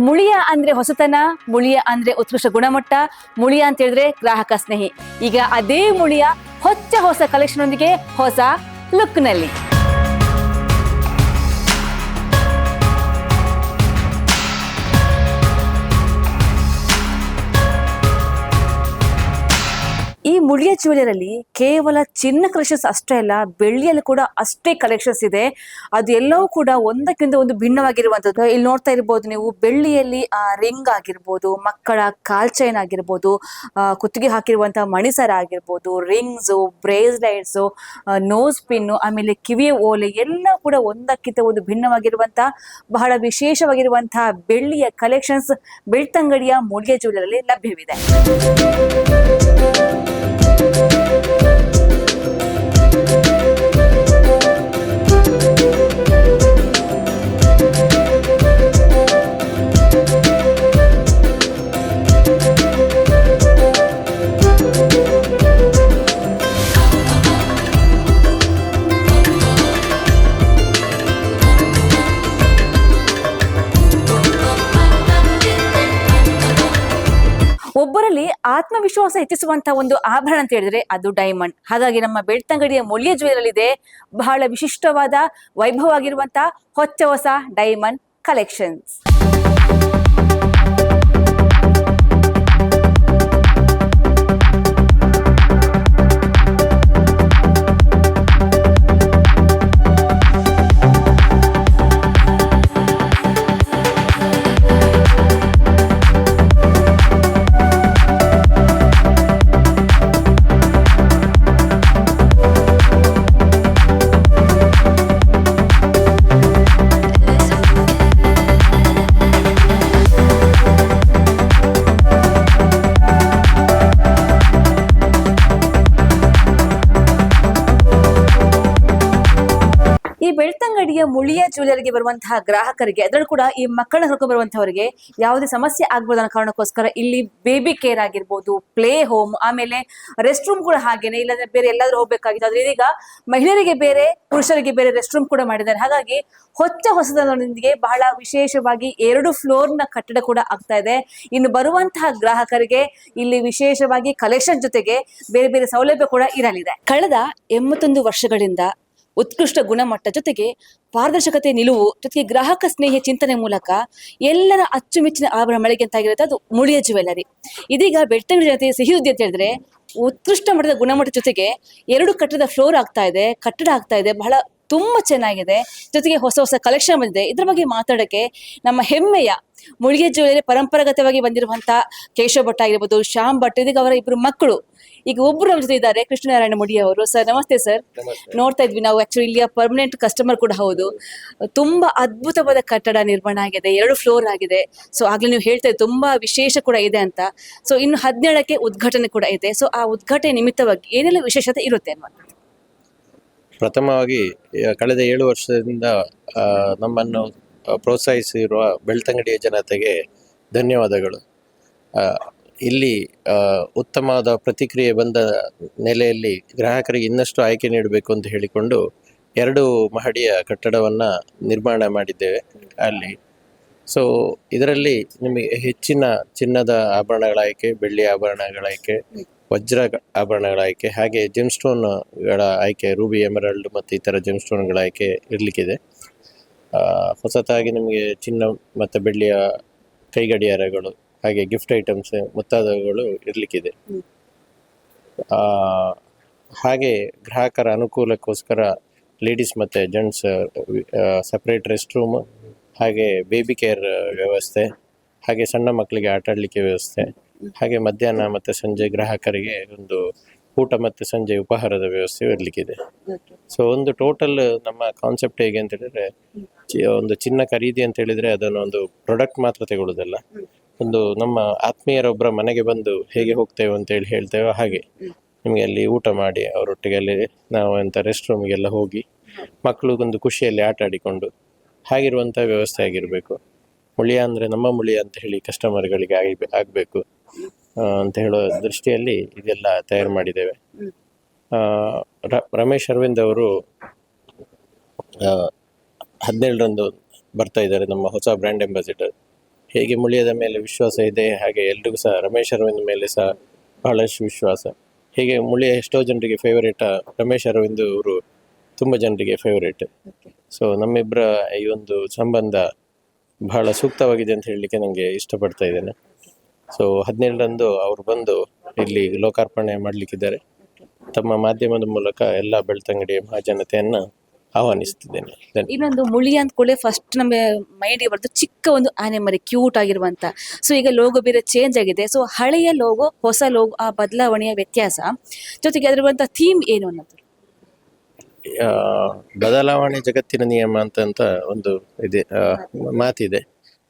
ಮುಳಿಯ ಅಂದ್ರೆ ಹೊಸತನ, ಮುಳಿಯ ಅಂದ್ರೆ ಉತ್ಕೃಷ್ಟ ಗುಣಮಟ್ಟ, ಮುಳಿಯ ಅಂತ ಹೇಳಿದ್ರೆ ಗ್ರಾಹಕ ಸ್ನೇಹಿ. ಈಗ ಅದೇ ಮುಳಿಯ, ಹೊಚ್ಚ ಹೊಸ ಕಲೆಕ್ಷನ್ ಒಂದಿಗೆ ಹೊಸ ಲುಕ್ ಮುಳಿಯ ಜ್ಯುವೆಲರಲ್ಲಿ ಕೇವಲ ಚಿನ್ನ ಕಲೆಕ್ಷನ್ಸ್ ಅಷ್ಟೇ ಅಲ್ಲ, ಬೆಳ್ಳಿಯಲ್ಲಿ ಕೂಡ ಅಷ್ಟೇ ಕಲೆಕ್ಷನ್ಸ್ ಇದೆ. ಅದು ಎಲ್ಲವೂ ಕೂಡ ಒಂದಕ್ಕಿಂತ ಒಂದು ಭಿನ್ನವಾಗಿರುವಂತದ್ದು ಇಲ್ಲಿ ನೋಡ್ತಾ ಇರ್ಬೋದು ನೀವು, ಬೆಳ್ಳಿಯಲ್ಲಿ ರಿಂಗ್ ಆಗಿರ್ಬೋದು, ಮಕ್ಕಳ ಕಾಲ್ ಚೈನ್ ಆಗಿರ್ಬೋದು ಕುತ್ತಿಗೆ ಹಾಕಿರುವಂತಹ ಮಣಿಸರ ಆಗಿರ್ಬೋದು, ರಿಂಗ್ಸು, ಬ್ರೇಸ್ಲೈಟ್ಸು ನೋಸ್ ಪಿನ್ನು, ಆಮೇಲೆ ಕಿವಿಯ ಓಲೆ ಎಲ್ಲ ಕೂಡ ಒಂದಕ್ಕಿಂತ ಒಂದು ಭಿನ್ನವಾಗಿರುವಂತಹ, ಬಹಳ ವಿಶೇಷವಾಗಿರುವಂತಹ ಬೆಳ್ಳಿಯ ಕಲೆಕ್ಷನ್ಸ್ ಬೆಳ್ತಂಗಡಿಯ ಮುಳಿಯ ಜ್ಯುವೆಲರಲ್ಲಿ ಲಭ್ಯವಿದೆ. ಒಬ್ಬರಲ್ಲಿ ಆತ್ಮವಿಶ್ವಾಸ ಹೆಚ್ಚಿಸುವಂತಹ ಒಂದು ಆಭರಣ ಅಂತ ಹೇಳಿದ್ರೆ ಅದು ಡೈಮಂಡ್ ಹಾಗಾಗಿ ನಮ್ಮ ಬೆಳ್ತಂಗಡಿಯ ಮೌಲ್ಯ ಜ್ಯುವೆಲರ್ ಇದೆ ಬಹಳ ವಿಶಿಷ್ಟವಾದ ವೈಭವ ಆಗಿರುವಂತಹ ಹೊಚ್ಚ ಹೊಸ ಡೈಮಂಡ್ ಕಲೆಕ್ಷನ್ಸ್ ಮುಳಿಯ ಜ್ಯುವೆಲರಿಗೆ ಬರುವಂತಹ ಗ್ರಾಹಕರಿಗೆ, ಅದರಲ್ಲೂ ಕೂಡ ಈ ಮಕ್ಕಳನ್ನ ಕರ್ಕೊಂಡು ಬರುವಂತವರಿಗೆ ಯಾವುದೇ ಸಮಸ್ಯೆ ಆಗ್ಬೋದು ಅನ್ನೋ ಕಾರಣಕ್ಕೋಸ್ಕರ ಇಲ್ಲಿ ಬೇಬಿ ಕೇರ್ ಆಗಿರ್ಬೋದು, ಪ್ಲೇ ಹೋಮ್, ಆಮೇಲೆ ರೆಸ್ಟ್ ರೂಮ್ ಕೂಡ ಹಾಗೇನೆ, ಇಲ್ಲಾಂದ್ರೆ ಬೇರೆ ಎಲ್ಲಾದ್ರೂ ಹೋಗ್ಬೇಕಾಗಿತ್ತು. ಆದ್ರೆ ಇದೀಗ ಮಹಿಳೆಯರಿಗೆ ಬೇರೆ, ಪುರುಷರಿಗೆ ಬೇರೆ ರೆಸ್ಟ್ ರೂಮ್ ಕೂಡ ಮಾಡಿದ್ದಾರೆ. ಹಾಗಾಗಿ ಹೊಚ್ಚ ಹೊಸದೊಂದಿಗೆ ಬಹಳ ವಿಶೇಷವಾಗಿ ಎರಡು ಫ್ಲೋರ್ನ ಕಟ್ಟಡ ಕೂಡ ಆಗ್ತಾ ಇದೆ. ಇನ್ನು ಬರುವಂತಹ ಗ್ರಾಹಕರಿಗೆ ಇಲ್ಲಿ ವಿಶೇಷವಾಗಿ ಕಲೆಕ್ಷನ್ ಜೊತೆಗೆ ಬೇರೆ ಬೇರೆ ಸೌಲಭ್ಯ ಕೂಡ ಇರಲಿದೆ. ಕಳೆದ ಎಂಬತ್ತೊಂದು ವರ್ಷಗಳಿಂದ ಉತ್ಕೃಷ್ಟ ಗುಣಮಟ್ಟ ಜೊತೆಗೆ ಪಾರದರ್ಶಕತೆ ನಿಲುವು ಜೊತೆಗೆ ಗ್ರಾಹಕ ಸ್ನೇಹಿ ಚಿಂತನೆ ಮೂಲಕ ಎಲ್ಲರ ಅಚ್ಚುಮೆಚ್ಚಿನ ಆಭರಣ ಮಳಿಗೆ ಅಂತ ಆಗಿರುತ್ತೆ ಅದು ಮುಳಿಯ ಜ್ಯುವೆಲ್ಲರಿ. ಇದೀಗ ಬೆಳ್ತಂಗಡಿ ಜನತೆ ಸಿಹಿ ಸುದ್ದಿ ಅಂತ ಹೇಳಿದ್ರೆ, ಉತ್ಕೃಷ್ಟ ಮಟ್ಟದ ಗುಣಮಟ್ಟ ಜೊತೆಗೆ ಎರಡು ಕಟ್ಟಡದ ಫ್ಲೋರ್ ಆಗ್ತಾ ಇದೆ, ಕಟ್ಟಡ ಆಗ್ತಾ ಇದೆ, ಬಹಳ ತುಂಬಾ ಚೆನ್ನಾಗಿದೆ. ಜೊತೆಗೆ ಹೊಸ ಹೊಸ ಕಲೆಕ್ಷನ್ ಬಂದಿದೆ. ಇದ್ರ ಬಗ್ಗೆ ಮಾತಾಡಕ್ಕೆ ನಮ್ಮ ಹೆಮ್ಮೆಯ ಮುಳಿಗೆ ಜ್ಯುವೆಲರಿ ಪರಂಪರಾಗತವಾಗಿ ಬಂದಿರುವಂತಹ ಕೇಶವ ಭಟ್ ಆಗಿರ್ಬೋದು ಶ್ಯಾಮ್ ಭಟ್ ಇದೀಗ ಅವರ ಇಬ್ಬರು ಮಕ್ಕಳು. ಈಗ ಒಬ್ರು ನಮ್ಮ ಜೊತೆ ಇದ್ದಾರೆ ಕೃಷ್ಣನಾರಾಯಣ ಮುಡಿ ಅವರು. ಸರ್ ನಮಸ್ತೆ ಸರ್. ನೋಡ್ತಾ ಇದ್ವಿ ನಾವು ಆಕ್ಚುಲಿ ಇಲ್ಲಿಯ ಪರ್ಮನೆಂಟ್ ಕಸ್ಟಮರ್ ಕೂಡ ಹೌದು. ತುಂಬಾ ಅದ್ಭುತವಾದ ಕಟ್ಟಡ ನಿರ್ಮಾಣ ಆಗಿದೆ. ಎರಡು ಫ್ಲೋರ್ ಆಗಿದೆ. ಸೊ ಆಗ್ಲೇ ನೀವು ಹೇಳ್ತಾ ಇದ್ದೀವಿ ತುಂಬಾ ವಿಶೇಷ ಕೂಡ ಇದೆ ಅಂತ. ಸೊ ಇನ್ನು ಹದಿನೇಳಕ್ಕೆ ಉದ್ಘಾಟನೆ ಕೂಡ ಇದೆ. ಸೊ ಆ ಉದ್ಘಾಟನೆ ನಿಮಿತ್ತವಾಗಿ ಏನೆಲ್ಲ ವಿಶೇಷತೆ ಇರುತ್ತೆ ಅನ್ನುವ ಪ್ರಥಮವಾಗಿ ಕಳೆದ ಏಳು ವರ್ಷದಿಂದ ನಮ್ಮನ್ನು ಪ್ರೋತ್ಸಾಹಿಸಿರುವ ಬೆಳ್ತಂಗಡಿಯ ಜನತೆಗೆ ಧನ್ಯವಾದಗಳು. ಇಲ್ಲಿ ಉತ್ತಮವಾದ ಪ್ರತಿಕ್ರಿಯೆ ಬಂದ ನೆಲೆಯಲ್ಲಿ ಗ್ರಾಹಕರಿಗೆ ಇನ್ನಷ್ಟು ಆಯ್ಕೆ ನೀಡಬೇಕು ಅಂತ ಹೇಳಿಕೊಂಡು ಎರಡು ಮಹಡಿಯ ಕಟ್ಟಡವನ್ನು ನಿರ್ಮಾಣ ಮಾಡಿದ್ದೇವೆ ಅಲ್ಲಿ. ಸೊ ಇದರಲ್ಲಿ ನಿಮಗೆ ಹೆಚ್ಚಿನ ಚಿನ್ನದ ಆಭರಣಗಳ ಆಯ್ಕೆ, ಬೆಳ್ಳಿ ಆಭರಣಗಳ ಆಯ್ಕೆ ವಜ್ರ ಆಭರಣಗಳ ಆಯ್ಕೆ, ಹಾಗೆ ಜೆಮ್ ಸ್ಟೋನ್ಗಳ ಆಯ್ಕೆ ರೂಬಿ ಎಮರಲ್ಡ್ ಮತ್ತು ಇತರ ಜೆಮ್ ಸ್ಟೋನ್ಗಳ ಆಯ್ಕೆ ಇರಲಿಕ್ಕಿದೆ ಹೊಸತಾಗಿ ನಿಮಗೆ ಚಿನ್ನ ಮತ್ತು ಬೆಳ್ಳಿಯ ಕೈಗಡಿಯಾರಗಳು, ಹಾಗೆ ಗಿಫ್ಟ್ ಐಟಮ್ಸ್ ಮುಂತಾದವುಗಳು ಇರಲಿಕ್ಕಿದೆ. ಹಾಗೆ ಗ್ರಾಹಕರ ಅನುಕೂಲಕ್ಕೋಸ್ಕರ ಲೇಡೀಸ್ ಮತ್ತು ಜೆಂಟ್ಸ್ ಸಪ್ರೇಟ್ ರೆಸ್ಟ್ ರೂಮ್ ಹಾಗೆ ಬೇಬಿ ಕೇರ್ ವ್ಯವಸ್ಥೆ, ಹಾಗೆ ಸಣ್ಣ ಮಕ್ಕಳಿಗೆ ಆಟಾಡಲಿಕ್ಕೆ ವ್ಯವಸ್ಥೆ ಹಾಗೆ ಮಧ್ಯಾಹ್ನ ಮತ್ತೆ ಸಂಜೆ ಗ್ರಾಹಕರಿಗೆ ಒಂದು ಊಟ ಮತ್ತು ಸಂಜೆ ಉಪಹಾರದ ವ್ಯವಸ್ಥೆ ಇರಲಿಕ್ಕಿದೆ. ಸೊ ಒಂದು ಟೋಟಲ್ ನಮ್ಮ ಕಾನ್ಸೆಪ್ಟ್ ಹೇಗೆ ಅಂತ ಹೇಳಿದ್ರೆ ಒಂದು ಚಿನ್ನ ಖರೀದಿ ಅಂತ ಹೇಳಿದ್ರೆ ಅದನ್ನು ಒಂದು ಪ್ರಾಡಕ್ಟ್ ಮಾತ್ರ ತಗೊಳ್ಳೋದಲ್ಲ ಒಂದು ನಮ್ಮ ಆತ್ಮೀಯರೊಬ್ಬರ ಮನೆಗೆ ಬಂದು ಹೇಗೆ ಹೋಗ್ತೇವೆ ಅಂತ ಹೇಳಿ ಹೇಳ್ತೇವೆ ಹಾಗೆ. ನಿಮಗೆ ಅಲ್ಲಿ ಊಟ ಮಾಡಿ, ಅವರೊಟ್ಟಿಗೆ ಅಲ್ಲಿ ನಾವು ಅಂತ ರೆಸ್ಟ್ ರೂಮಿಗೆಲ್ಲ ಹೋಗಿ ಮಕ್ಕಳಿಗೊಂದು ಖುಷಿಯಲ್ಲಿ ಆಟ ಆಡಿಕೊಂಡು ಹಾಗಿರುವಂಥ ವ್ಯವಸ್ಥೆ ಆಗಿರಬೇಕು. ಮುಳಿಯ ಅಂದರೆ ನಮ್ಮ ಮುಳಿಯ ಅಂತ ಹೇಳಿ ಕಸ್ಟಮರ್ಗಳಿಗೆ ಆಗಿ ಆಗಬೇಕು ಅಂತ ಹೇಳೋ ದೃಷ್ಟಿಯಲ್ಲಿ ಇದೆಲ್ಲ ತಯಾರು ಮಾಡಿದ್ದೇವೆ. ಆ, ರಮೇಶ್ ಅರವಿಂದ್ ಅವರು ಹದಿನೇಳರಂದು ಬರ್ತಾ ಇದ್ದಾರೆ ನಮ್ಮ ಹೊಸ ಬ್ರ್ಯಾಂಡ್ ಅಂಬಾಸಿಡರ್ ಹೇಗೆ ಮುಳಿಯದ ಮೇಲೆ ವಿಶ್ವಾಸ ಇದೆ ಹಾಗೆ ಎಲ್ರಿಗೂ ಸಹ ರಮೇಶ್ ಅರವಿಂದ್ ಮೇಲೆ ಸಹ ಬಹಳಷ್ಟು ವಿಶ್ವಾಸ. ಹೀಗೆ ಮುಳಿಯ ಎಷ್ಟೋ ಜನರಿಗೆ ಫೇವರೇಟ್ ರಮೇಶ್ ಅರವಿಂದ್ ಅವರು ತುಂಬ ಜನರಿಗೆ ಫೇವರೇಟ್ ಸೊ ನಮ್ಮಿಬ್ಬರ ಈ ಒಂದು ಸಂಬಂಧ ಬಹಳ ಸೂಕ್ತವಾಗಿದೆ ಅಂತ ಹೇಳಲಿಕ್ಕೆ ನನಗೆ ಇಷ್ಟಪಡ್ತಾ ಇದ್ದೇನೆ. ಸೊ ಹದಿನೇಳರಂದು ಅವರು ಬಂದು ಇಲ್ಲಿ ಲೋಕಾರ್ಪಣೆ ಮಾಡಲಿಕ್ಕಿದ್ದಾರೆ. ತಮ್ಮ ಮಾಧ್ಯಮದ ಮೂಲಕ ಎಲ್ಲ ಬೆಳ್ತಂಗಡಿ ಮಹಾಜನತೆಯನ್ನು ಆಹ್ವಾನಿಸ್ತಿದ್ದೇನೆ. ಇನ್ನೊಂದು ಮುಳಿ ಅಂತ ಕೂಡಲೇ ಫಸ್ಟ್ ನಮ್ಮ ಮೈಂಡಿಗೆ ಬರ್ತದೆ ಚಿಕ್ಕ ಒಂದು ಆನೆ ಮರಿ ಕ್ಯೂಟ್ ಆಗಿರುವಂತ. ಸೊ ಈಗ ಲೋಗೋ ಬೇರೆ ಚೇಂಜ್ ಆಗಿದೆ. ಸೊ ಹಳೆಯ ಲೋಗೋ ಹೊಸ ಲೋಗೋ ಆ ಬದಲಾವಣೆಯ ವ್ಯತ್ಯಾಸ. ಜೊತೆಗೆ ಅದರ ಥೀಮ್ ಏನು ಅನ್ನೋದು? ಬದಲಾವಣೆ ಜಗತ್ತಿನ ನಿಯಮ ಅಂತ ಅಂತ ಒಂದು ಇದೆ ಮಾತಿದೆ.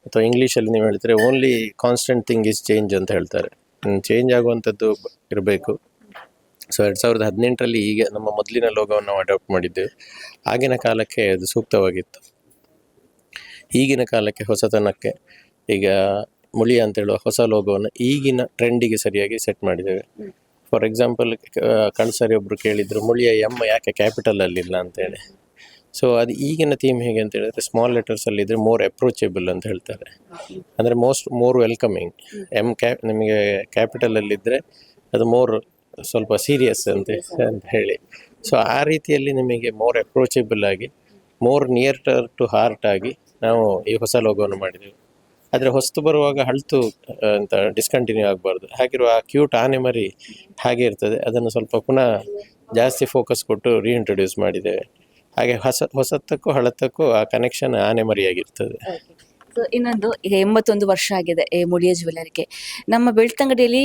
ಅಥವಾ ಇಂಗ್ಲೀಷಲ್ಲಿ ನೀವು ಹೇಳ್ತಾರೆ only constant thing is change ಅಂತ ಹೇಳ್ತಾರೆ. ಚೇಂಜ್ ಆಗುವಂಥದ್ದು ಇರಬೇಕು. ಸೊ ಎರಡು ಸಾವಿರದ ಹದಿನೆಂಟರಲ್ಲಿ ಈಗ ನಮ್ಮ ಮೊದಲಿನ ಲೋಗವನ್ನು ನಾವು ಅಡಾಪ್ಟ್ ಮಾಡಿದ್ದೇವೆ ಆಗಿನ ಕಾಲಕ್ಕೆ ಅದು ಸೂಕ್ತವಾಗಿತ್ತು. ಈಗಿನ ಕಾಲಕ್ಕೆ ಹೊಸತನಕ್ಕೆ ಈಗ ಮುಳಿಯ ಅಂತ ಹೇಳುವ ಹೊಸ ಲೋಗವನ್ನು ಈಗಿನ ಟ್ರೆಂಡಿಗೆ ಸರಿಯಾಗಿ ಸೆಟ್ ಮಾಡಿದ್ದೇವೆ. ಫಾರ್ ಎಕ್ಸಾಂಪಲ್ ಕಣ್ಸರಿ ಒಬ್ರು ಕೇಳಿದ್ರು ಮುಳಿಯ ಎಂ ಯಾಕೆ ಕ್ಯಾಪಿಟಲ್ ಅಲ್ಲಿಲ್ಲ ಅಂತೇಳಿ ಸೊ ಅದು ಈಗಿನ ಥೀಮ್ ಹೇಗೆ ಅಂತ ಹೇಳಿದ್ರೆ ಸ್ಮಾಲ್ ಲೆಟರ್ಸ್ ಅಲ್ಲಿ ಇದ್ರೆ ಮೋರ್ ಅಪ್ರೋಚೇಬಲ್ ಅಂತ ಹೇಳ್ತಾರೆ. ಅಂದರೆ most more welcoming M cap ನಿಮಗೆ ಕ್ಯಾಪಿಟಲ್ ಅಲ್ಲಿದ್ದರೆ ಅದು ಮೋರ್ ಸ್ವಲ್ಪ ಸೀರಿಯಸ್ ಅಂತ ಅಂತ ಹೇಳಿ. ಸೊ ಆ ರೀತಿಯಲ್ಲಿ ನಿಮಗೆ ಮೋರ್ ಅಪ್ರೋಚೇಬಲ್ ಆಗಿ ಮೋರ್ ನಿಯರ್ ಟು ಹಾರ್ಟ್ ಆಗಿ ನಾವು ಈ ಹೊಸ ಲೋಗೋವನ್ನು ಮಾಡಿದೆವು ಆದರೆ ಹೊಸ್ತು ಬರುವಾಗ ಹಳ್ತು ಅಂತ ಡಿಸ್ಕಂಟಿನ್ಯೂ ಆಗಬಾರ್ದು. ಹಾಗಿರುವ ಆ ಕ್ಯೂಟ್ ಆನೆ ಮರಿ ಹಾಗೆ ಇರ್ತದೆ. ಅದನ್ನು ಸ್ವಲ್ಪ ಪುನಃ ಜಾಸ್ತಿ ಫೋಕಸ್ ಕೊಟ್ಟು ರೀಇಂಟ್ರೊಡ್ಯೂಸ್ ಮಾಡಿದ್ದೇವೆ. ಹಾಗೆ ಹೊಸ ಹೊಸತಕ್ಕೂ ಹಳತಕ್ಕೂ ಆ ಕನೆಕ್ಷನ್ ಆನೆ ಮರಿಯಾಗಿರ್ತದೆ ಸೊ ಇನ್ನೊಂದು ಈಗ ಎಂಬತ್ತೊಂದು ವರ್ಷ ಆಗಿದೆ ಈ ಮುಳಿಯ ಜ್ಯುವೆಲರಿಗೆ. ನಮ್ಮ ಬೆಳ್ತಂಗಡಿಯಲ್ಲಿ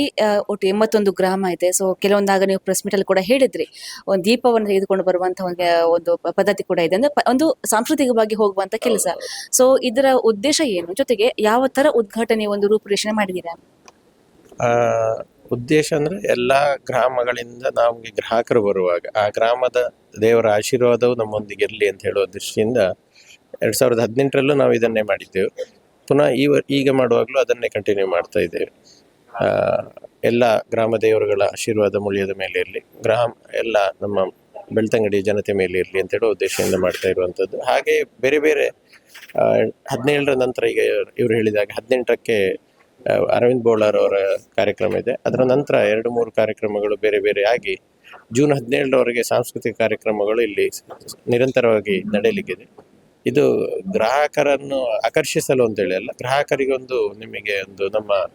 ಒಟ್ಟು ಎಂಬತ್ತೊಂದು ಗ್ರಾಮ ಇದೆ. ಸೊ ಕೆಲವೊಂದಾಗ ನೀವು ಪ್ರೆಸ್ ಮೀಟಲ್ಲಿ ಅಲ್ಲಿ ಕೂಡ ಹೇಳಿದ್ರಿ. ಒಂದು ದೀಪವನ್ನು ತೆಗೆದುಕೊಂಡು ಬರುವಂತಹ ಒಂದು ಒಂದು ಪದ್ಧತಿ ಕೂಡ ಇದೆ. ಅಂದ್ರೆ ಒಂದು ಸಾಂಸ್ಕೃತಿಕವಾಗಿ ಹೋಗುವಂತ ಕೆಲಸ. ಸೊ ಇದರ ಉದ್ದೇಶ ಏನು? ಜೊತೆಗೆ ಯಾವ ತರ ಉದ್ಘಾಟನೆ ಒಂದು ರೂಪುರೇಷಣೆ ಮಾಡಿದ್ದೀರಾ ಉದ್ದೇಶ ಅಂದ್ರೆ ಎಲ್ಲ ಗ್ರಾಮಗಳಿಂದ ನಮಗೆ ಗ್ರಾಹಕರು ಬರುವಾಗ ಆ ಗ್ರಾಮದ ದೇವರ ಆಶೀರ್ವಾದವು ನಮ್ಮೊಂದಿಗೆ ಇರಲಿ ಅಂತ ಹೇಳುವ ದೃಷ್ಟಿಯಿಂದ ಎರಡು ಸಾವಿರದ ಹದಿನೆಂಟರಲ್ಲೂ ನಾವು ಇದನ್ನೇ ಮಾಡಿದ್ದೆವು. ಪುನಃ ಈ ಈಗ ಮಾಡುವಾಗಲೂ ಅದನ್ನೇ ಕಂಟಿನ್ಯೂ ಮಾಡ್ತಾ ಇದ್ದೇವೆ. ಎಲ್ಲ ಗ್ರಾಮ ದೇವರುಗಳ ಆಶೀರ್ವಾದ ಮುಳಿಯದ ಮೇಲೆ ಇರಲಿ. ಗ್ರಾಮ, ಎಲ್ಲ ನಮ್ಮ ಬೆಳ್ತಂಗಡಿ ಜನತೆ ಮೇಲೆ ಇರಲಿ ಅಂತ ಹೇಳೋ ಉದ್ದೇಶದಿಂದ ಮಾಡ್ತಾ ಇರುವಂಥದ್ದು. ಹಾಗೆ ಬೇರೆ ಬೇರೆ ಹದಿನೇಳರ ನಂತರ ಈಗ ಇವರು ಹೇಳಿದಾಗ ಹದಿನೆಂಟಕ್ಕೆ ಅರವಿಂದ್ ಬೋಳಾರ್ ಅವರ ಕಾರ್ಯಕ್ರಮ ಇದೆ. ಅದರ ನಂತರ ಎರಡು ಮೂರು ಕಾರ್ಯಕ್ರಮಗಳು ಬೇರೆ ಬೇರೆ ಆಗಿ ಜೂನ್ ಹದಿನೇಳರವರೆಗೆ ಸಾಂಸ್ಕೃತಿಕ ಕಾರ್ಯಕ್ರಮಗಳು ಇಲ್ಲಿ ನಿರಂತರವಾಗಿ ನಡೆಯಲಿಕ್ಕಿದೆ. ಇದು ಗ್ರಾಹಕರನ್ನು ಆಕರ್ಷಿಸಲು ಅಂತೇಳಿ ಅಲ್ಲ ಗ್ರಾಹಕರಿಗೊಂದು ನಿಮಗೆ ಒಂದು ನಮ್ಮ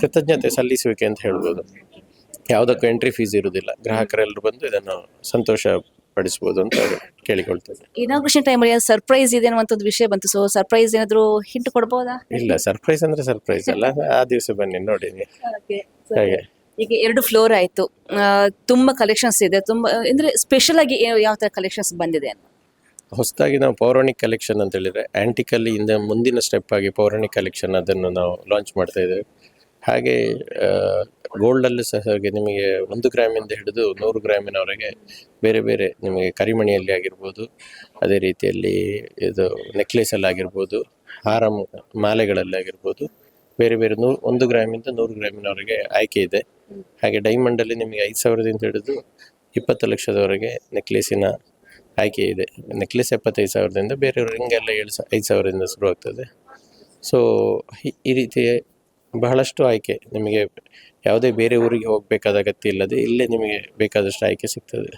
ಕೃತಜ್ಞತೆ ಸಲ್ಲಿಸುವಿಕೆ ಅಂತ ಹೇಳ್ಬೋದು. ಯಾವುದಕ್ಕೂ ಎಂಟ್ರಿ ಫೀಸ್ ಇರುವುದಿಲ್ಲ. ಗ್ರಾಹಕರೆಲ್ಲರೂ ಬಂದು ಇದನ್ನು ಸಂತೋಷ ಪಡಿಸ್ಬೋದು ಅಂತ ಕೇಳಿಕೊಳ್ತೇನೆ. ಇನಾಗ್ರೇಷನ್ ಟೈಮಲ್ಲಿ ಸರ್ಪ್ರೈಸ್ ಇದೆ ಅನ್ನುವಂಥ ಒಂದು ವಿಷಯ ಬಂತು. ಸೊ ಸರ್ಪ್ರೈಸ್ ಏನಾದರೂ ಹಿಂಟ್ ಕೊಡ್ಬೋದಾ? ಇಲ್ಲ ಸರ್ಪ್ರೈಸ್ ಅಂದ್ರೆ ಸರ್ಪ್ರೈಸ್ ಅಲ್ಲ. ಆ ದಿವಸ ಬನ್ನಿ ನೋಡಿ. ಹಾಗೆ. ಈಗ ಎರಡು ಫ್ಲೋರ್ ಆಯ್ತು. ತುಂಬಾ ಕಲೆಕ್ಷನ್ಸ್ ಇದೆ. ತುಂಬಾ ಅಂದ್ರೆ ಸ್ಪೆಷಲ್ ಆಗಿ ಯಾವ- ತರ ಕಲೆಕ್ಷನ್ಸ್ ಬಂದಿದೆ ಅಂತ? ಹೊಸದಾಗಿ ನಾವು ಪೌರಾಣಿಕ್ ಕಲೆಕ್ಷನ್ ಅಂತ ಹೇಳಿದರೆ ಆ್ಯಂಟಿಕಲ್ಲಿ ಇಂದ ಮುಂದಿನ ಸ್ಟೆಪ್ ಆಗಿ ಪೌರಾಣಿಕ್ ಕಲೆಕ್ಷನ್ ಅದನ್ನು ನಾವು ಲಾಂಚ್ ಮಾಡ್ತಾ ಇದ್ದೇವೆ. ಹಾಗೆ ಗೋಲ್ಡಲ್ಲೂ ಸಹ ಹಾಗೆ ನಿಮಗೆ ಒಂದು ಗ್ರಾಮಿಂದ ಹಿಡಿದು ನೂರು ಗ್ರಾಮಿನವರೆಗೆ ಬೇರೆ ಬೇರೆ ನಿಮಗೆ ಕರಿಮಣಿಯಲ್ಲಿ ಆಗಿರ್ಬೋದು, ಅದೇ ರೀತಿಯಲ್ಲಿ ಇದು ನೆಕ್ಲೆಸಲ್ಲಿ ಆಗಿರ್ಬೋದು, ಹಾರ ಮಾಲೆಗಳಲ್ಲಿ ಆಗಿರ್ಬೋದು, ಬೇರೆ ಬೇರೆ ನೂರು ಒಂದು ಗ್ರಾಮಿಂದ ನೂರು ಗ್ರಾಮಿನವರೆಗೆ ಆಯ್ಕೆ ಇದೆ. ಹಾಗೆ ಡೈಮಂಡಲ್ಲಿ ನಿಮಗೆ ಐದು ಸಾವಿರದಿಂದ ಹಿಡಿದು ಇಪ್ಪತ್ತು ಲಕ್ಷದವರೆಗೆ ನೆಕ್ಲೆಸಿನ ಆಯ್ಕೆ ಇದೆ. ನೆಕ್ಲೆಸ್ ಎಪ್ಪತ್ತೈದು ಸಾವಿರದಿಂದ ಬೇರೆ ರಿಂಗ್ ಎಲ್ಲ ಏಳು ಸಾ ಐದು ಸಾವಿರದಿಂದ ಶುರುವಾಗ್ತದೆ ಸೊ ಈ ರೀತಿ ಬಹಳಷ್ಟು ಆಯ್ಕೆ ನಿಮಗೆ ಯಾವುದೇ ಬೇರೆ ಊರಿಗೆ ಹೋಗಬೇಕಾದ ಅಗತ್ಯ ಇಲ್ಲದೆ ಇಲ್ಲೇ ನಿಮಗೆ ಬೇಕಾದಷ್ಟು ಆಯ್ಕೆ ಸಿಗ್ತದೆ.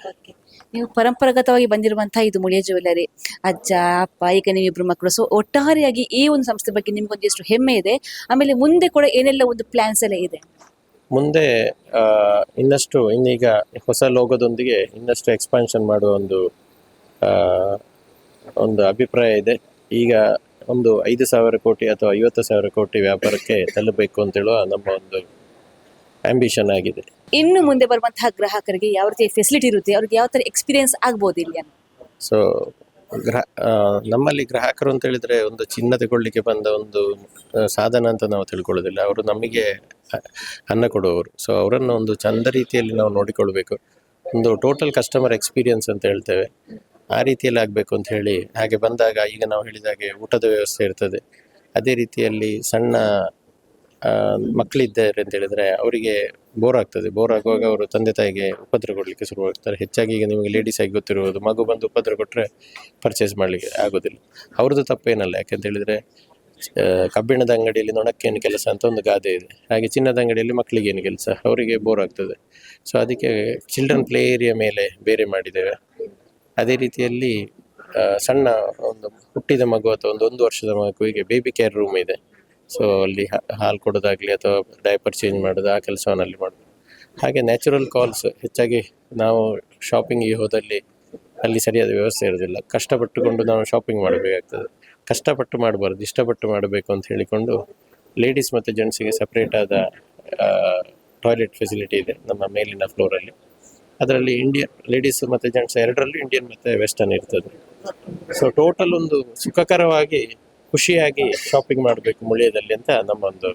ನೀವು ಪರಂಪರಾಗತವಾಗಿ ಬಂದಿರುವಂತಹ ಇದು ಮುಳಿಯ ಜ್ಯುವೆಲರಿ ಅಜ್ಜ ಅಪ್ಪ ಈಗ ನೀವಿಬ್ರು ಮಕ್ಕಳು. ಸೊ ಒಟ್ಟಾರೆಯಾಗಿ ಈ ಒಂದು ಸಂಸ್ಥೆ ಬಗ್ಗೆ ನಿಮಗೊಂದಿಷ್ಟು ಎಷ್ಟು ಹೆಮ್ಮೆ ಇದೆ. ಆಮೇಲೆ ಮುಂದೆ ಕೂಡ ಏನೆಲ್ಲ ಒಂದು ಪ್ಲಾನ್ಸ್ ಎಲ್ಲ ಇದೆ? ಮುಂದೆ ಇನ್ನಷ್ಟು ಇನ್ನೀಗ ಹೊಸ ಲೋಗದೊಂದಿಗೆ ಇನ್ನಷ್ಟು ಎಕ್ಸ್ಪಾನ್ಷನ್ ಮಾಡುವ ಒಂದು ಒಂದು ಅಭಿಪ್ರಾಯ ಇದೆ. ಈಗ ಒಂದು ಐದು ಸಾವಿರ ಕೋಟಿ ಅಥವಾ ಐವತ್ತು ಸಾವಿರ ಕೋಟಿ ವ್ಯಾಪಾರಕ್ಕೆ ತಲುಪಬೇಕು ಅಂತ ಹೇಳುವ ನಮ್ಮ ಒಂದು ಆಂಬಿಷನ್ ಆಗಿದೆ. ಇನ್ನು ಮುಂದೆ ಬರುವಂತಹ ಗ್ರಾಹಕರಿಗೆ ಯಾವ ರೀತಿ ಫೆಸಿಲಿಟಿ ಇರುತ್ತೆ ಅವ್ರಿಗೆ ಯಾವ ತರ ಎಕ್ಸ್ಪೀರಿಯನ್ಸ್ ಆಗ್ಬೋದು ಇಲ್ಲಿ ಅಂತ ಸೊ ಗ್ರಹ ನಮ್ಮಲ್ಲಿ ಗ್ರಾಹಕರು ಅಂತ ಹೇಳಿದ್ರೆ ಒಂದು ಚಿನ್ನ ತಗೊಳ್ಳಿಕ್ಕೆ ಬಂದ ಒಂದು ಸಾಧನ ಅಂತ ನಾವು ತಿಳ್ಕೊಳ್ಳೋದಿಲ್ಲ. ಅವರು ನಮಗೆ ಅನ್ನ ಕೊಡುವವರು. ಸೊ ಅವರನ್ನು ಒಂದು ಚಂದ ರೀತಿಯಲ್ಲಿ ನಾವು ನೋಡಿಕೊಳ್ಬೇಕು. ಒಂದು ಟೋಟಲ್ ಕಸ್ಟಮರ್ ಎಕ್ಸ್ಪೀರಿಯನ್ಸ್ ಅಂತ ಹೇಳ್ತೇವೆ. ಆ ರೀತಿಯಲ್ಲಿ ಆಗಬೇಕು ಅಂತ ಹೇಳಿ ಹಾಗೆ ಬಂದಾಗ ಈಗ ನಾವು ಹೇಳಿದಾಗೆ ಊಟದ ವ್ಯವಸ್ಥೆ ಇರ್ತದೆ. ಅದೇ ರೀತಿಯಲ್ಲಿ ಸಣ್ಣ ಮಕ್ಕಳಿದ್ದಾರೆ ಅಂತ ಹೇಳಿದರೆ ಅವರಿಗೆ ಬೋರ್ ಆಗ್ತದೆ. ಬೋರ್ ಆಗುವಾಗ ಅವರು ತಂದೆ ತಾಯಿಗೆ ಉಪದ್ರ ಕೊಡಲಿಕ್ಕೆ ಶುರುವಾಗ್ತಾರೆ. ಹೆಚ್ಚಾಗಿ ಈಗ ನಿಮಗೆ ಲೇಡೀಸ್ ಆಗಿ ಗೊತ್ತಿರುವುದು, ಮಗು ಬಂದು ಉಪದ್ರ ಕೊಟ್ಟರೆ ಪರ್ಚೇಸ್ ಮಾಡಲಿಕ್ಕೆ ಆಗೋದಿಲ್ಲ. ಅವ್ರದ್ದು ತಪ್ಪೇನಲ್ಲ. ಯಾಕಂತ ಹೇಳಿದ್ರೆ ಕಬ್ಬಿಣದ ಅಂಗಡಿಯಲ್ಲಿ ನೊಣಕ್ಕೇನು ಕೆಲಸ ಅಂತ ಒಂದು ಗಾದೆ ಇದೆ. ಹಾಗೆ ಚಿನ್ನದ ಅಂಗಡಿಯಲ್ಲಿ ಮಕ್ಕಳಿಗೇನು ಕೆಲಸ? ಅವರಿಗೆ ಬೋರ್ ಆಗ್ತದೆ. ಸೊ ಅದಕ್ಕೆ ಚಿಲ್ಡ್ರನ್ ಪ್ಲೇ ಏರಿಯಾ ಮೇಲೆ ಬೇರೆ ಮಾಡಿದ್ದೇವೆ. ಅದೇ ರೀತಿಯಲ್ಲಿ ಸಣ್ಣ ಒಂದು ಹುಟ್ಟಿದ ಮಗು ಅಥವಾ ಒಂದು ಒಂದು ವರ್ಷದ ಮಗುವಿಗೆ ಬೇಬಿ ಕೇರ್ ರೂಮ್ ಇದೆ. ಸೊ ಅಲ್ಲಿ ಹಾಲು ಕೊಡೋದಾಗಲಿ ಅಥವಾ ಡೈಪರ್ ಚೇಂಜ್ ಮಾಡೋದು, ಆ ಕೆಲಸವನ್ನು ಅಲ್ಲಿ ಮಾಡೋದು. ಹಾಗೆ ನ್ಯಾಚುರಲ್ ಕಾಲ್ಸ್ ಹೆಚ್ಚಾಗಿ ನಾವು ಶಾಪಿಂಗಿಗೆ ಹೋದಲ್ಲಿ ಅಲ್ಲಿ ಸರಿಯಾದ ವ್ಯವಸ್ಥೆ ಇರೋದಿಲ್ಲ ಕಷ್ಟಪಟ್ಟುಕೊಂಡು ನಾವು ಶಾಪಿಂಗ್ ಮಾಡಬೇಕಾಗ್ತದೆ. ಕಷ್ಟಪಟ್ಟು ಮಾಡಬಾರ್ದು, ಇಷ್ಟಪಟ್ಟು ಮಾಡಬೇಕು ಅಂತ ಹೇಳಿಕೊಂಡು ಲೇಡೀಸ್ ಮತ್ತು ಜೆಂಟ್ಸಿಗೆ ಸಪ್ರೇಟ್ ಆದ ಟಾಯ್ಲೆಟ್ ಫೆಸಿಲಿಟಿ ಇದೆ ನಮ್ಮ ಮೇಲಿನ ಫ್ಲೋರಲ್ಲಿ ಅದರಲ್ಲಿ ಇಂಡಿಯನ್ ಲೇಡೀಸ್ ಮತ್ತು ಜೆಂಟ್ಸ್ ಎರಡರಲ್ಲೂ ಇಂಡಿಯನ್ ಮತ್ತು ವೆಸ್ಟರ್ನ್ ಇರ್ತದೆ. ಸೊ ಟೋಟಲ್ ಒಂದು ಸುಖಕರವಾಗಿ ಖುಷಿಯಾಗಿ ಶಾಪಿಂಗ್ ಮಾಡಬೇಕು ಮುಳಿಯದಲ್ಲಿ ಅಂತ ನಮ್ಮ ಒಂದು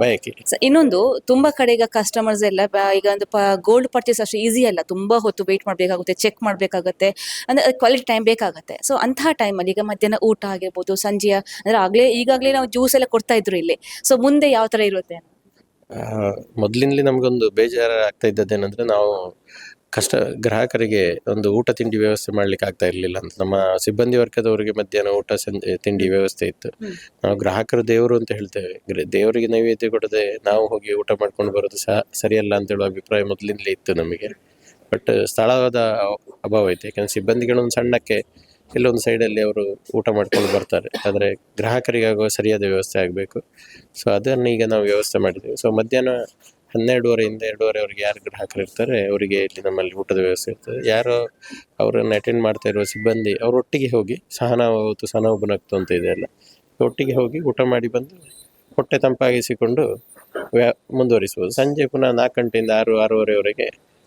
ಬಯಕೆ. ಇನ್ನೊಂದು, ತುಂಬಾ ಕಡೆ ಈಗ ಕಸ್ಟಮರ್ಸ್ ಎಲ್ಲ ಈಗ ಒಂದು ಗೋಲ್ಡ್ ಪರ್ಚೇಸ್ ಅಷ್ಟು ಈಸಿ ಅಲ್ಲ. ತುಂಬಾ ಹೊತ್ತು ವೇಟ್ ಮಾಡಬೇಕಾಗುತ್ತೆ ಚೆಕ್ ಮಾಡಬೇಕಾಗುತ್ತೆ. ಅಂದ್ರೆ ಕ್ವಾಲಿಟಿ ಟೈಮ್ ಬೇಕಾಗುತ್ತೆ. ಸೊ ಅಂತಹ ಟೈಮಲ್ಲಿ ಈಗ ಮಧ್ಯಾಹ್ನ ಊಟ ಆಗಿರ್ಬೋದು, ಸಂಜೆಯ, ಅಂದ್ರೆ ಆಗ್ಲೇ ಈಗಾಗಲೇ ನಾವು ಜ್ಯೂಸ್ ಎಲ್ಲ ಕೊಡ್ತಾ ಇದ್ರು ಇಲ್ಲಿ. ಸೊ ಮುಂದೆ ಯಾವ ತರ ಇರುತ್ತೆ ಮೊದಲಿನಲ್ಲಿ ನಮಗೊಂದು ಬೇಜಾರು ಆಗ್ತಾ ಇದ್ದದ್ದೇನೆಂದರೆ ನಾವು ಕಷ್ಟ ಗ್ರಾಹಕರಿಗೆ ಒಂದು ಊಟ ತಿಂಡಿ ವ್ಯವಸ್ಥೆ ಮಾಡ್ಲಿಕ್ಕೆ ಆಗ್ತಾ ಇರಲಿಲ್ಲ ಅಂತ. ನಮ್ಮ ಸಿಬ್ಬಂದಿ ವರ್ಗದವರಿಗೆ ಮಧ್ಯಾಹ್ನ ಊಟ ಸಂಜೆ ತಿಂಡಿ ವ್ಯವಸ್ಥೆ ಇತ್ತು. ನಾವು ಗ್ರಾಹಕರು ದೇವರು ಅಂತ ಹೇಳ್ತೇವೆ. ಗ್ರ- ದೇವರಿಗೆ ನೈವೇದ್ಯ ಕೊಡದೆ ನಾವು ಹೋಗಿ ಊಟ ಮಾಡ್ಕೊಂಡು ಬರೋದು ಸಹ ಸರಿಯಲ್ಲ ಅಂತ ಹೇಳುವ ಅಭಿಪ್ರಾಯ ಮೊದಲಿಂದಲೇ ಇತ್ತು ನಮಗೆ. ಬಟ್ ಸ್ಥಳವಾದ ಅಭಾವ ಐತೆ ಯಾಕಂದ್ರೆ ಸಿಬ್ಬಂದಿಗಳೊಂದು ಸಣ್ಣಕ್ಕೆ ಎಲ್ಲೊಂದು ಸೈಡಲ್ಲಿ ಅವರು ಊಟ ಮಾಡ್ಕೊಂಡು ಬರ್ತಾರೆ. ಆದರೆ ಗ್ರಾಹಕರಿಗಾಗುವ ಸರಿಯಾದ ವ್ಯವಸ್ಥೆ ಆಗಬೇಕು. ಸೊ ಅದನ್ನು ಈಗ ನಾವು ವ್ಯವಸ್ಥೆ ಮಾಡಿದ್ದೀವಿ. ಸೊ ಮಧ್ಯಾಹ್ನ ಹನ್ನೆರಡುವರೆಯಿಂದ ಎರಡೂವರೆವರೆಗೆ ಯಾರು ಗ್ರಾಹಕರು ಇರ್ತಾರೆ, ಅವರಿಗೆ ಇಲ್ಲಿ ನಮ್ಮಲ್ಲಿ ಊಟದ ವ್ಯವಸ್ಥೆ ಇರ್ತದೆ. ಯಾರು ಅವರನ್ನು ಅಟೆಂಡ್ ಮಾಡ್ತಾ ಇರುವ ಸಿಬ್ಬಂದಿ, ಅವ್ರ ಒಟ್ಟಿಗೆ ಹೋಗಿ ಸಹನಾವತು ಸಹನಾವಬನಕ್ತು ಅಂತ ಇದೆ ಅಲ್ಲ. ಒಟ್ಟಿಗೆ ಹೋಗಿ ಊಟ ಮಾಡಿ ಬಂದು ಹೊಟ್ಟೆ ತಂಪಾಗಿಸಿಕೊಂಡು ವ್ಯಾ, ಮುಂದುವರಿಸ್ಬೋದು. ಸಂಜೆ ಪುನಃ ನಾಲ್ಕು ಗಂಟೆಯಿಂದ ಆರು, ಆರೂವರೆವರೆಗೆ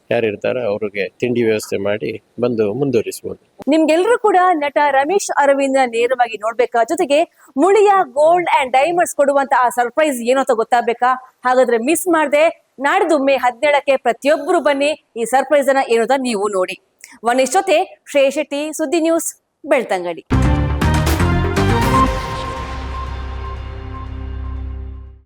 ಯಾರು ಇರ್ತಾರೋ ಅವ್ರಿಗೆ ತಿಂಡಿ ವ್ಯವಸ್ಥೆ ಮಾಡಿ ಬಂದು ಮುಂದುವರಿಸ್ಬೋದು. ನಿಮ್ಗೆಲ್ರೂ ಕೂಡ ನಟ ರಮೇಶ್ ಅರವಿಂದ್ ನೇರವಾಗಿ ನೋಡ್ಬೇಕಾ? ಜೊತೆಗೆ ಮುಳಿಯ ಗೋಲ್ಡ್ ಅಂಡ್ ಡೈಮಂಡ್ಸ್ ಕೊಡುವಂತ ಆ ಸರ್ಪ್ರೈಸ್ ಏನೋ ಅಂತ ಗೊತ್ತಾಗ್ಬೇಕಾ? ಹಾಗಾದ್ರೆ ಮಿಸ್ ಮಾಡದೆ ನಾಡಿದ್ದು ಮೇ ಹದಿನೇಳಕ್ಕೆ ಪ್ರತಿಯೊಬ್ಬರು ಬನ್ನಿ, ಈ ಸರ್ಪ್ರೈಸ್ ಅನ್ನ ಏನು ನೀವು ನೋಡಿ. ಒನ್ ಇಷ್ಟೊತ್ತೆ ಶ್ರೇಷ್ಠಿ ಶೆಟ್ಟಿ ಸುದ್ದಿ ನ್ಯೂಸ್ ಬೆಳ್ತಂಗಡಿ.